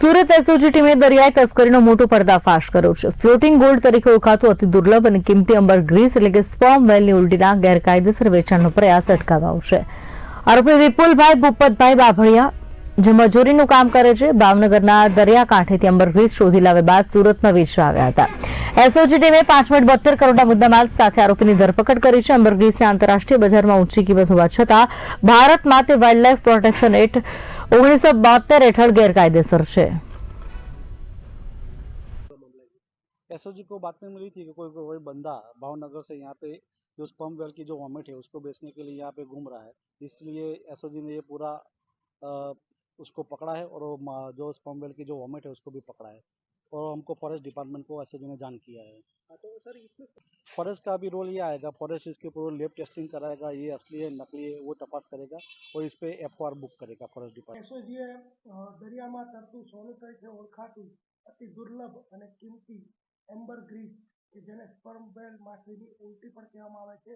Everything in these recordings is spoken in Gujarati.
સુરત એસઓજી ટીમે દરિયાઈ તસ્કરીનો મોટો પર્દાફાશ કર્યો છે. ફ્લોટિંગ ગોલ્ડ તરીકે ઓળખાતું અતિ દુર્લભ અને કિંમતી અંબર ગ્રીસ એટલે કે સ્પોમ વેલની ઉલટીના ગેરકાયદેસર વેચાણનો પ્રયાસ અટકાવાયો છે. આરોપી વિપુલભાઈ, ભૂપતભાઈ બાભળિયા જે મજૂરીનું કામ કરે છે, ભાવનગરના દરિયાકાંઠેથી અંબર ગ્રીસ શોધી લાવ્યા બાદ સુરતમાં વેચવા આવ્યા હતા. એસઓજી ટીમે પાંચ પોઈન્ટ બોતેર કરોડના મુદ્દામાલ સાથે આરોપીની ધરપકડ કરી છે. અંબર ગ્રીસને આંતરરાષ્ટ્રીય બજારમાં ઊંચી કિંમત હોવા છતાં ભારતમાં તે વાઇલ્ડલાઇફ પ્રોટેક્શન એક્ટ ઓગણીસો બોતેર હેઠળ ગેરકાયદેસર છે एसओजी को बात में मिली थी कि कोई कोई बंदा भावनगर से यहाँ पे जो स्पर्म वेल की जो वॉमिट है उसको बेचने के लिए यहाँ पे घूम रहा है इसलिए एसओजी ने ये पूरा अ, उसको पकड़ा है और वो मा- जो स्पर्म वेल की जो वॉमिट है उसको भी पकड़ा है और हमको फॉरेस्ट डिपार्टमेंट को एसओजी ने जान किया है तो सर इसमें फॉरेस्ट का भी रोल ये आएगा फॉरेस्ट इसके पूरा लेब टेस्टिंग कराएगा ये असली है नकली है वो तपास करेगा और इस पे एफ बुक करेगा फॉरेस्ट डिपार्टमेंट એસઓજીએ અ, દરિયામાં તરતું સોનું તરીકે ઓળખાતું અતિ દુર્લભ અને કિંમતી એમ્બર ગ્રીસ કે જેને સ્પર્મ વેલ માછલીની ઉલટી પણ કહેવામાં આવે છે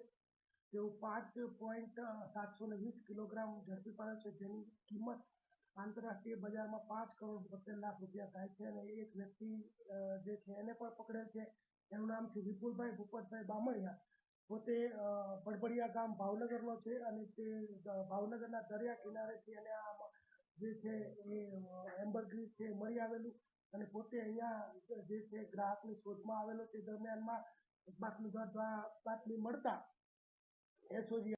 તેવું પાંચ પોઈન્ટ સાતસો ને વીસ કિલોગ્રામ ઝડપી પાડ્યો છે જેની કિંમત આંતરરાષ્ટ્રીય બજારમાં પાંચ કરોડ બોતેર લાખ રૂપિયા થાય છે અને એક વ્યક્તિ જે છે એને પણ પકડેલ છે. એનું નામ છે વિપુલભાઈ ભૂપતભાઈ બામણિયા. પોતે અ, બડબડિયા ગામ ભાવનગરનો છે અને તે ભાવનગરના દરિયા કિનારેથી એને આ જે છે એ એમ્બરગ્રી છે મળી આવેલું. અને પોતે અહીંયા જે છે ગ્રાહકની શોધમાં આવેલો તે દરમિયાનમાં બાતમીદાર દ્વારા બાતમી મળતા એસઓજી